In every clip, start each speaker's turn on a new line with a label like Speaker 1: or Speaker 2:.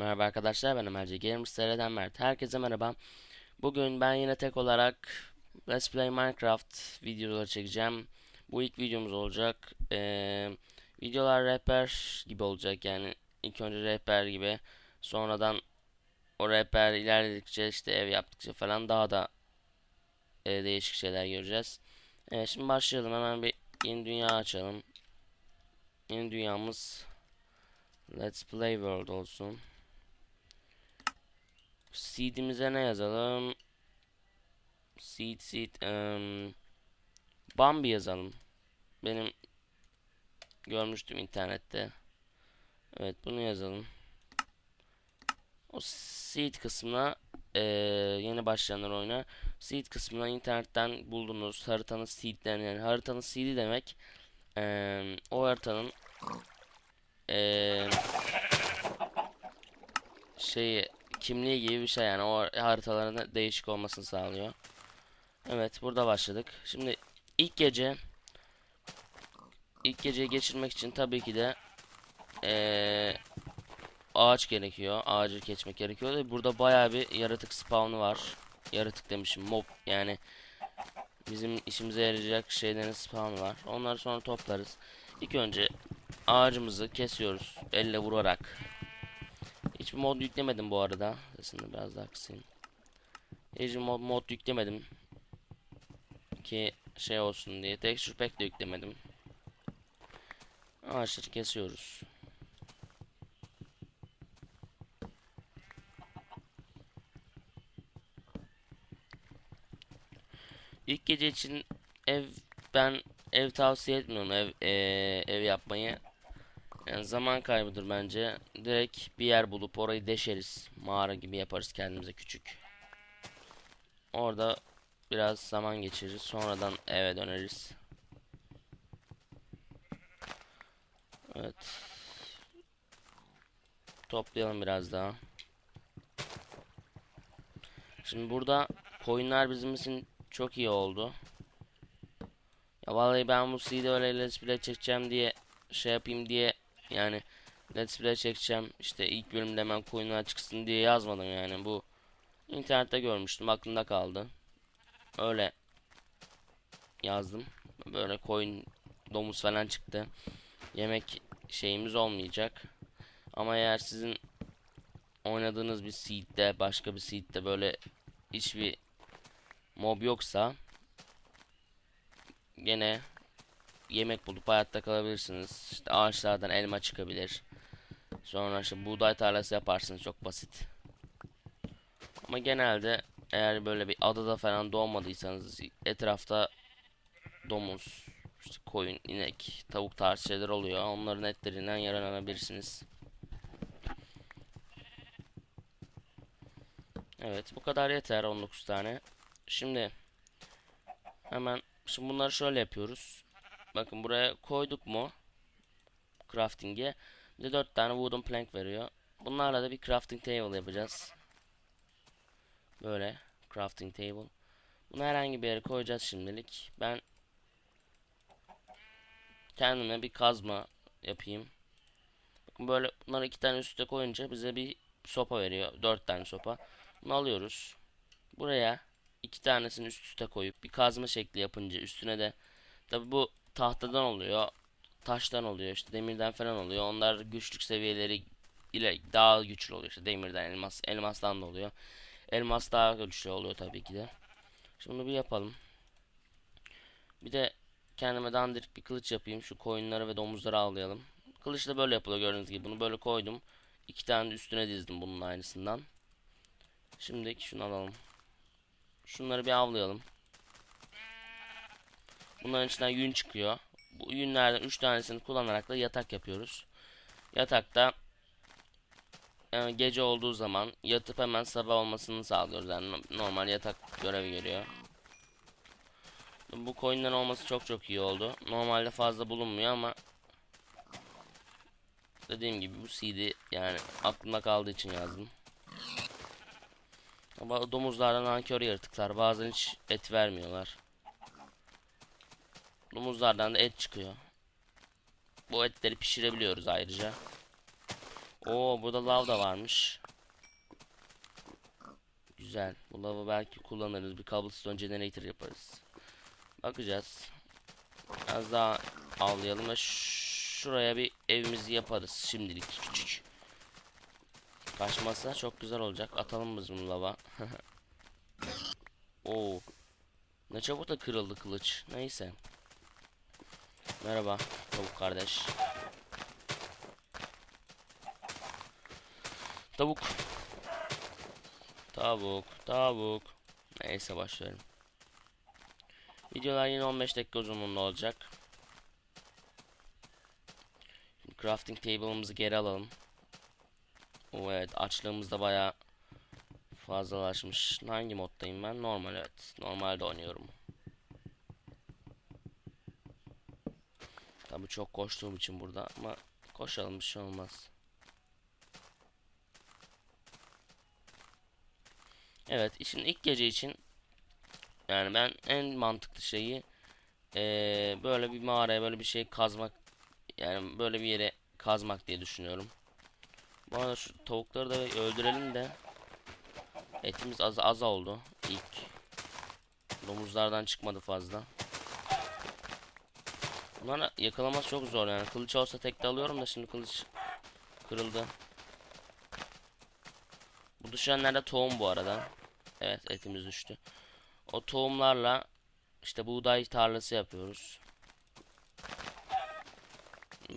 Speaker 1: Merhaba arkadaşlar ben Ömerci Games TR'den Mert. Herkese merhaba. Bugün ben yine tek olarak Let's Play Minecraft videoları çekeceğim. Bu ilk videomuz olacak. Ee, videolar rehber gibi olacak yani ilk önce rehber gibi sonradan o rehber ilerledikçe işte ev yaptıkça falan daha da e, değişik şeyler göreceğiz. Evet şimdi başlayalım hemen bir yeni dünya açalım. Yeni dünyamız Let's Play World olsun. Seed'imize ne yazalım? Seed seed um, Bambi yazalım. Benim görmüştüm internette. Evet bunu yazalım. O seed kısmına eee, yeni başlayanlar oyuna seed kısmına internetten bulduğunuz haritanın seedlerini yani haritanın seed'i demek eee, o haritanın eee şeyi kimliği gibi bir şey yani o haritaların değişik olmasını sağlıyor. Evet burada başladık. Şimdi ilk gece ilk geceyi geçirmek için tabii ki de eee, ağaç gerekiyor. Ağacı geçmek gerekiyor. Burada bayağı bir yaratık spawn'u var. Yaratık demişim mob yani bizim işimize yarayacak şeylerin spawn'u var. Onları sonra toplarız. İlk önce ağacımızı kesiyoruz elle vurarak. Hiçbir mod yüklemedim bu arada. Sesini biraz daha kısayım. Hiçbir mod, mod yüklemedim. Ki şey olsun diye. Texture pack de yüklemedim. Ağaçları kesiyoruz. İlk gece için ev ben ev tavsiye etmiyorum ev eee, ev yapmayı. Yani zaman kaybıdır bence. Direkt bir yer bulup orayı deşeriz. Mağara gibi yaparız kendimize küçük. Orada biraz zaman geçiririz. Sonradan eve döneriz. Evet. Toplayalım biraz daha. Şimdi burada koyunlar bizim için çok iyi oldu. Ya vallahi ben bu CD öyle play çekeceğim diye şey yapayım diye yani let's play çekeceğim işte ilk bölümde hemen koyunlar çıksın diye yazmadım yani bu internette görmüştüm aklımda kaldı. Öyle yazdım. Böyle koyun domuz falan çıktı. Yemek şeyimiz olmayacak. Ama eğer sizin oynadığınız bir seed'de başka bir seed'de böyle hiçbir mob yoksa gene yemek bulup hayatta kalabilirsiniz. İşte ağaçlardan elma çıkabilir. Sonra işte buğday tarlası yaparsınız çok basit. Ama genelde eğer böyle bir adada falan doğmadıysanız etrafta domuz, işte koyun, inek, tavuk tarzı şeyler oluyor. Onların etlerinden yararlanabilirsiniz. Evet bu kadar yeter 19 tane. Şimdi hemen şimdi bunları şöyle yapıyoruz. Bakın buraya koyduk mu crafting'e bir de 4 tane wooden plank veriyor. Bunlarla da bir crafting table yapacağız. Böyle crafting table. Bunu herhangi bir yere koyacağız şimdilik. Ben kendime bir kazma yapayım. Bakın böyle bunları iki tane üstte koyunca bize bir sopa veriyor. Dört tane sopa. Bunu alıyoruz. Buraya iki tanesini üst üste koyup bir kazma şekli yapınca üstüne de tabi bu tahtadan oluyor. Taştan oluyor işte demirden falan oluyor. Onlar güçlük seviyeleri ile daha güçlü oluyor işte demirden elmas elmastan da oluyor. Elmas daha güçlü oluyor tabii ki de. Şimdi bir yapalım. Bir de kendime dandirik bir kılıç yapayım. Şu koyunları ve domuzları avlayalım. Kılıç da böyle yapılıyor gördüğünüz gibi. Bunu böyle koydum. İki tane üstüne dizdim bunun aynısından. Şimdi şunu alalım. Şunları bir avlayalım. Bunların içinden yün çıkıyor. Bu yünlerden 3 tanesini kullanarak da yatak yapıyoruz. Yatakta e, gece olduğu zaman yatıp hemen sabah olmasını sağlıyoruz. Yani no- normal yatak görevi görüyor. Bu coin'lerin olması çok çok iyi oldu. Normalde fazla bulunmuyor ama dediğim gibi bu CD yani aklımda kaldığı için yazdım. Ama domuzlardan nankör yaratıklar. Bazen hiç et vermiyorlar. Domuzlardan da et çıkıyor. Bu etleri pişirebiliyoruz ayrıca. Oo burada lav da varmış. Güzel. Bu lavı belki kullanırız. Bir cobblestone generator yaparız. Bakacağız. Biraz daha avlayalım ve şuraya bir evimizi yaparız şimdilik küçük. Kaçmazsa çok güzel olacak. Atalım biz bunu lava. Oo. Ne çabuk da kırıldı kılıç. Neyse. Merhaba tavuk kardeş. Tavuk. Tavuk, tavuk. Neyse başlayalım. Videolar yine 15 dakika uzunluğunda olacak. Şimdi crafting table'ımızı geri alalım. Oo, evet açlığımız da bayağı fazlalaşmış. Hangi moddayım ben? Normal evet. Normalde oynuyorum. Tabii çok koştuğum için burada ama koşalım bir şey olmaz. Evet, şimdi ilk gece için yani ben en mantıklı şeyi eee, böyle bir mağaraya böyle bir şey kazmak yani böyle bir yere kazmak diye düşünüyorum. Bu arada şu tavukları da öldürelim de etimiz az az oldu ilk. Domuzlardan çıkmadı fazla. Bunları yakalaması çok zor yani. Kılıç olsa tek de alıyorum da şimdi kılıç kırıldı. Bu düşenler de tohum bu arada. Evet etimiz düştü. O tohumlarla işte buğday tarlası yapıyoruz.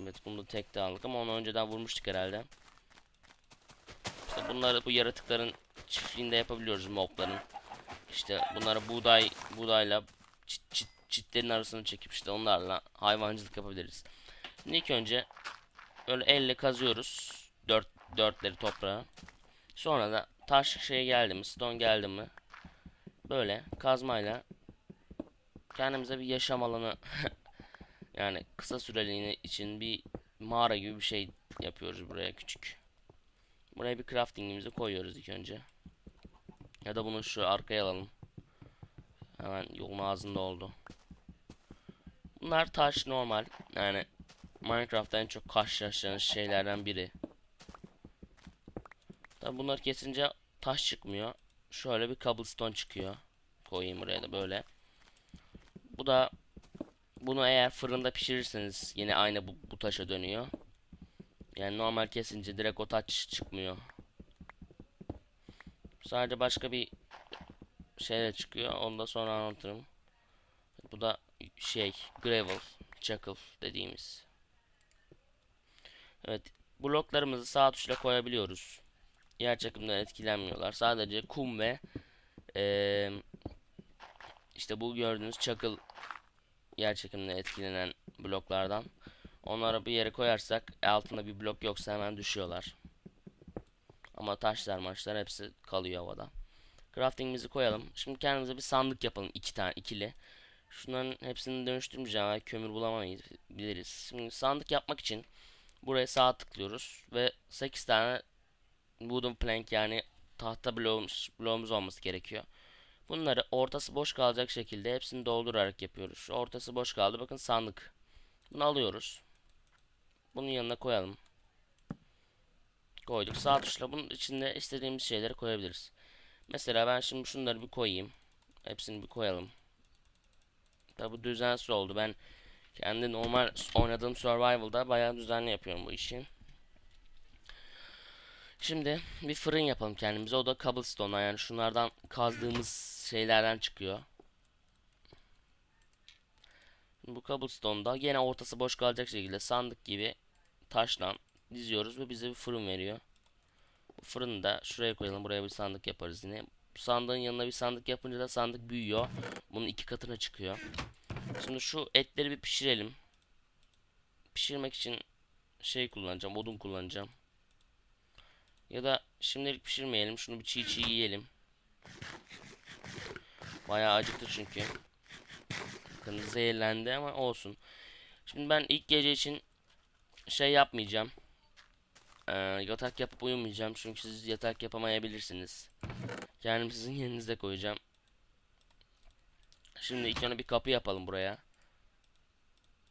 Speaker 1: Evet bunu da tek de aldık ama onu önceden vurmuştuk herhalde. İşte bunları bu yaratıkların çiftliğinde yapabiliyoruz mobların. İşte bunları buğday buğdayla çit, çit, çitlerin arasını çekip işte onlarla hayvancılık yapabiliriz. Şimdi ilk önce öyle elle kazıyoruz. Dört, dörtleri toprağa. Sonra da taş şey geldi mi, stone geldi mi böyle kazmayla kendimize bir yaşam alanı yani kısa süreliğine için bir mağara gibi bir şey yapıyoruz buraya küçük. Buraya bir craftingimizi koyuyoruz ilk önce. Ya da bunu şu arkaya alalım. Hemen yolun ağzında oldu. Bunlar taş normal. Yani Minecraft'ta en çok karşılaştığınız şeylerden biri. Tabi bunları kesince taş çıkmıyor. Şöyle bir cobblestone çıkıyor. Koyayım buraya da böyle. Bu da bunu eğer fırında pişirirseniz yine aynı bu, bu taşa dönüyor. Yani normal kesince direkt o taş çıkmıyor. Sadece başka bir şeyle çıkıyor. Onu da sonra anlatırım. Bu da şey gravel, çakıl dediğimiz. Evet, bloklarımızı sağ tuşla koyabiliyoruz. Yer çekimden etkilenmiyorlar. Sadece kum ve eee, işte bu gördüğünüz çakıl yer çekiminden etkilenen bloklardan. Onları bir yere koyarsak altında bir blok yoksa hemen düşüyorlar. Ama taşlar maçlar hepsi kalıyor havada. Crafting'imizi koyalım. Şimdi kendimize bir sandık yapalım. iki tane ikili. Şunların hepsini dönüştürmeyeceğim. Kömür bulamayız biliriz. Şimdi sandık yapmak için buraya sağ tıklıyoruz ve 8 tane wooden plank yani tahta bloğumuz, bloğumuz olması gerekiyor. Bunları ortası boş kalacak şekilde hepsini doldurarak yapıyoruz. Ortası boş kaldı. Bakın sandık. Bunu alıyoruz. Bunun yanına koyalım. Koyduk. Sağ tuşla bunun içinde istediğimiz şeyleri koyabiliriz. Mesela ben şimdi şunları bir koyayım. Hepsini bir koyalım. Tabi bu düzensiz oldu. Ben kendi normal oynadığım survival'da bayağı düzenli yapıyorum bu işi. Şimdi bir fırın yapalım kendimize. O da cobblestone yani şunlardan kazdığımız şeylerden çıkıyor. Bu cobblestone'da yine ortası boş kalacak şekilde sandık gibi taşla diziyoruz ve bize bir fırın veriyor. Bu fırını da şuraya koyalım. Buraya bir sandık yaparız yine. Sandığın yanına bir sandık yapınca da sandık büyüyor. Bunun iki katına çıkıyor. Şimdi şu etleri bir pişirelim. Pişirmek için şey kullanacağım. Odun kullanacağım. Ya da şimdilik pişirmeyelim. Şunu bir çiğ çiğ yiyelim. Bayağı acıktı çünkü. Bakın zehirlendi ama olsun. Şimdi ben ilk gece için şey yapmayacağım. Ee, yatak yapıp uyumayacağım. Çünkü siz yatak yapamayabilirsiniz. Kendim sizin yerinizde koyacağım. Şimdi ilk önce bir kapı yapalım buraya.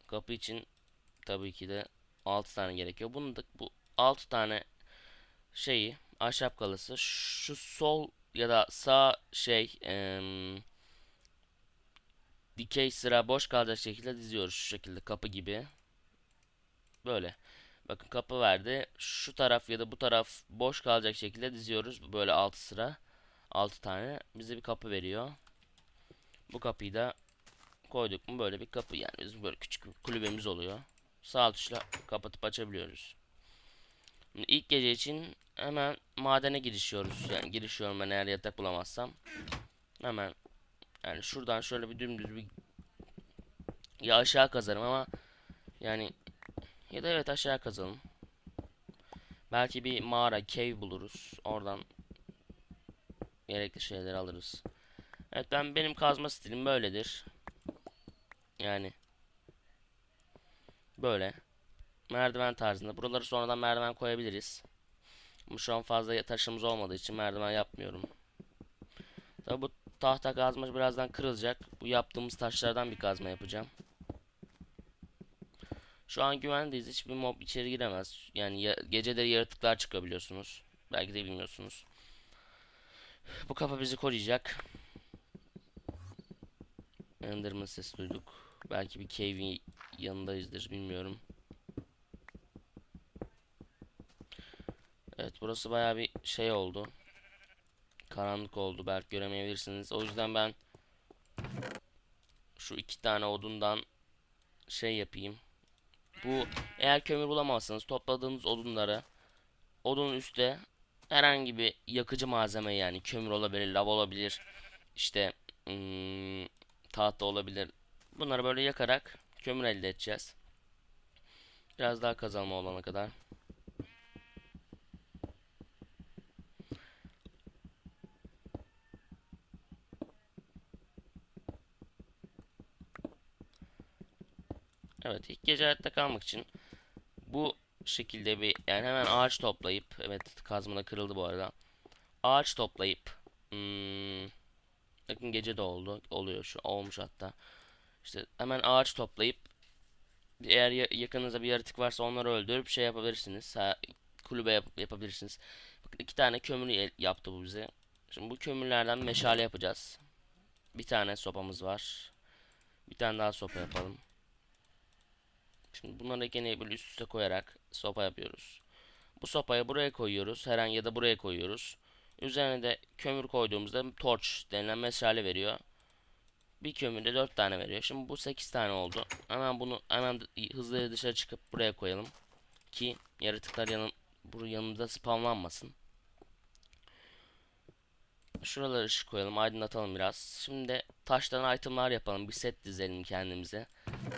Speaker 1: Kapı için tabii ki de 6 tane gerekiyor. Bunu da bu 6 tane şeyi ahşap kalısı şu sol ya da sağ şey em, dikey sıra boş kalacak şekilde diziyoruz şu şekilde kapı gibi. Böyle. Bakın kapı verdi. Şu taraf ya da bu taraf boş kalacak şekilde diziyoruz. Böyle 6 sıra. 6 tane. Bize bir kapı veriyor. Bu kapıyı da koyduk mu böyle bir kapı yani bizim böyle küçük bir kulübemiz oluyor. Sağ tuşla kapatıp açabiliyoruz. Şimdi ilk gece için hemen madene girişiyoruz. Yani girişiyorum ben eğer yatak bulamazsam. Hemen yani şuradan şöyle bir dümdüz bir ya aşağı kazarım ama yani ya da evet aşağı kazalım. Belki bir mağara, cave buluruz. Oradan gerekli şeyleri alırız. Evet ben benim kazma stilim böyledir. Yani böyle merdiven tarzında. Buraları sonradan merdiven koyabiliriz. Ama şu an fazla taşımız olmadığı için merdiven yapmıyorum. Tabi bu tahta kazma birazdan kırılacak. Bu yaptığımız taşlardan bir kazma yapacağım. Şu an güvendeyiz. Hiçbir mob içeri giremez. Yani ya, geceleri yaratıklar çıkabiliyorsunuz. Belki de bilmiyorsunuz. Bu kapı bizi koruyacak. Enderman sesi duyduk. Belki bir cave'in yanındayızdır bilmiyorum. Evet burası baya bir şey oldu. Karanlık oldu belki göremeyebilirsiniz. O yüzden ben şu iki tane odundan şey yapayım. Bu eğer kömür bulamazsanız topladığınız odunları odunun üstte herhangi bir yakıcı malzeme yani kömür olabilir, lav olabilir, işte hmm, tahta olabilir. Bunları böyle yakarak kömür elde edeceğiz. Biraz daha kazanma olana kadar. Evet ilk gece hayatta kalmak için bu şekilde bir yani hemen ağaç toplayıp evet kazmada kırıldı bu arada. Ağaç toplayıp hmm, bakın gece de oldu oluyor şu olmuş hatta. İşte hemen ağaç toplayıp eğer yakınınızda bir yaratık varsa onları öldürüp şey yapabilirsiniz. Ha, kulübe yap yapabilirsiniz. Bakın iki tane kömür yaptı bu bize. Şimdi bu kömürlerden meşale yapacağız. Bir tane sopamız var. Bir tane daha sopa yapalım. Şimdi bunları gene böyle üst üste koyarak sopa yapıyoruz. Bu sopayı buraya koyuyoruz. Herhangi ya da buraya koyuyoruz. Üzerine de kömür koyduğumuzda torç denilen meşale veriyor. Bir kömürde 4 tane veriyor. Şimdi bu 8 tane oldu. Hemen bunu hemen hızlı dışarı çıkıp buraya koyalım. Ki yaratıklar yanım, bu yanımızda spamlanmasın. Şuraları ışık koyalım. Aydınlatalım biraz. Şimdi taştan itemlar yapalım. Bir set dizelim kendimize.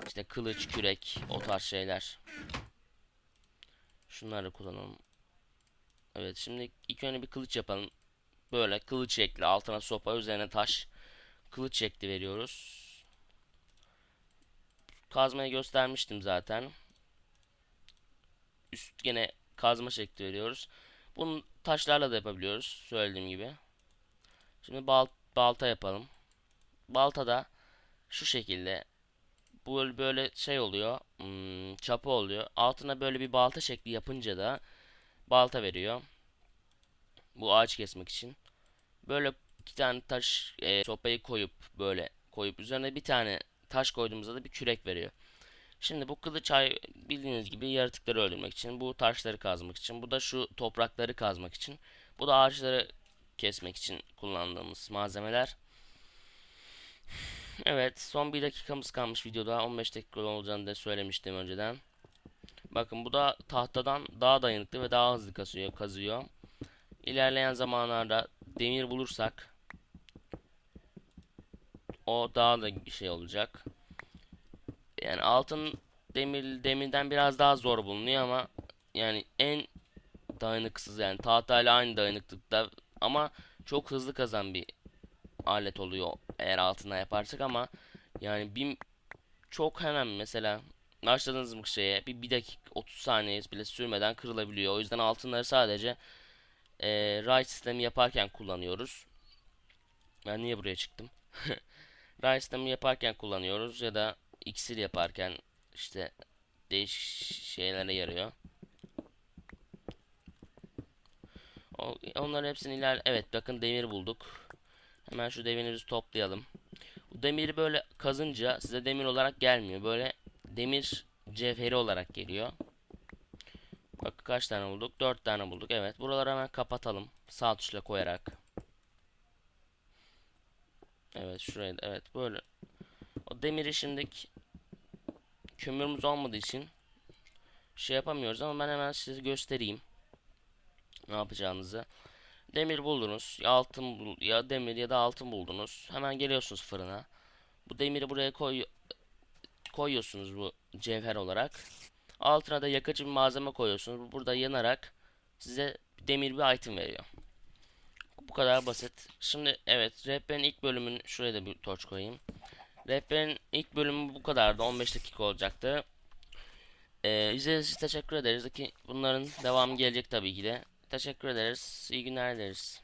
Speaker 1: İşte kılıç, kürek, o tarz şeyler. Şunları kullanalım. Evet şimdi ilk önce bir kılıç yapalım. Böyle kılıç şekli altına sopa üzerine taş. Kılıç şekli veriyoruz. Kazmayı göstermiştim zaten. Üst gene kazma şekli veriyoruz. Bunu taşlarla da yapabiliyoruz. Söylediğim gibi. Şimdi bal balta yapalım. Balta da şu şekilde böyle böyle şey oluyor. Hmm, çapı oluyor. Altına böyle bir balta şekli yapınca da balta veriyor. Bu ağaç kesmek için. Böyle iki tane taş e, sopayı koyup böyle koyup üzerine bir tane taş koyduğumuzda da bir kürek veriyor. Şimdi bu kılıç ay bildiğiniz gibi yaratıkları öldürmek için, bu taşları kazmak için, bu da şu toprakları kazmak için, bu da ağaçları kesmek için kullandığımız malzemeler. Evet son bir dakikamız kalmış videoda 15 dakika olacağını da söylemiştim önceden. Bakın bu da tahtadan daha dayanıklı ve daha hızlı kazıyor. kazıyor. İlerleyen zamanlarda demir bulursak o daha da şey olacak. Yani altın demir demirden biraz daha zor bulunuyor ama yani en dayanıksız yani tahtayla aynı dayanıklıkta ama çok hızlı kazan bir alet oluyor eğer altından yaparsak ama yani bir çok hemen mesela başladığınız bir şeye bir, bir dakika 30 saniye bile sürmeden kırılabiliyor. O yüzden altınları sadece e, ray sistemi yaparken kullanıyoruz. Ben niye buraya çıktım? ray sistemi yaparken kullanıyoruz ya da iksir yaparken işte değişik şeylere yarıyor. Onların hepsini iler... Evet bakın demir bulduk. Hemen şu demirimizi toplayalım. Bu demiri böyle kazınca size demir olarak gelmiyor. Böyle demir cevheri olarak geliyor. Bak kaç tane bulduk? 4 tane bulduk. Evet. Buraları hemen kapatalım. Sağ tuşla koyarak. Evet şuraya da evet böyle. O demiri şimdilik kömürümüz olmadığı için şey yapamıyoruz ama ben hemen size göstereyim ne yapacağınızı. Demir buldunuz. Ya altın bul ya demir ya da altın buldunuz. Hemen geliyorsunuz fırına. Bu demiri buraya koy koyuyorsunuz bu cevher olarak. Altına da yakıcı bir malzeme koyuyorsunuz. Bu burada yanarak size demir bir item veriyor. Bu kadar basit. Şimdi evet rehberin ilk bölümün şuraya da bir torç koyayım. Rehberin ilk bölümü bu kadardı. 15 dakika olacaktı. Ee, izlediğiniz için teşekkür ederiz ki bunların devamı gelecek tabii ki de. Teşekkür ederiz. İyi günler dileriz.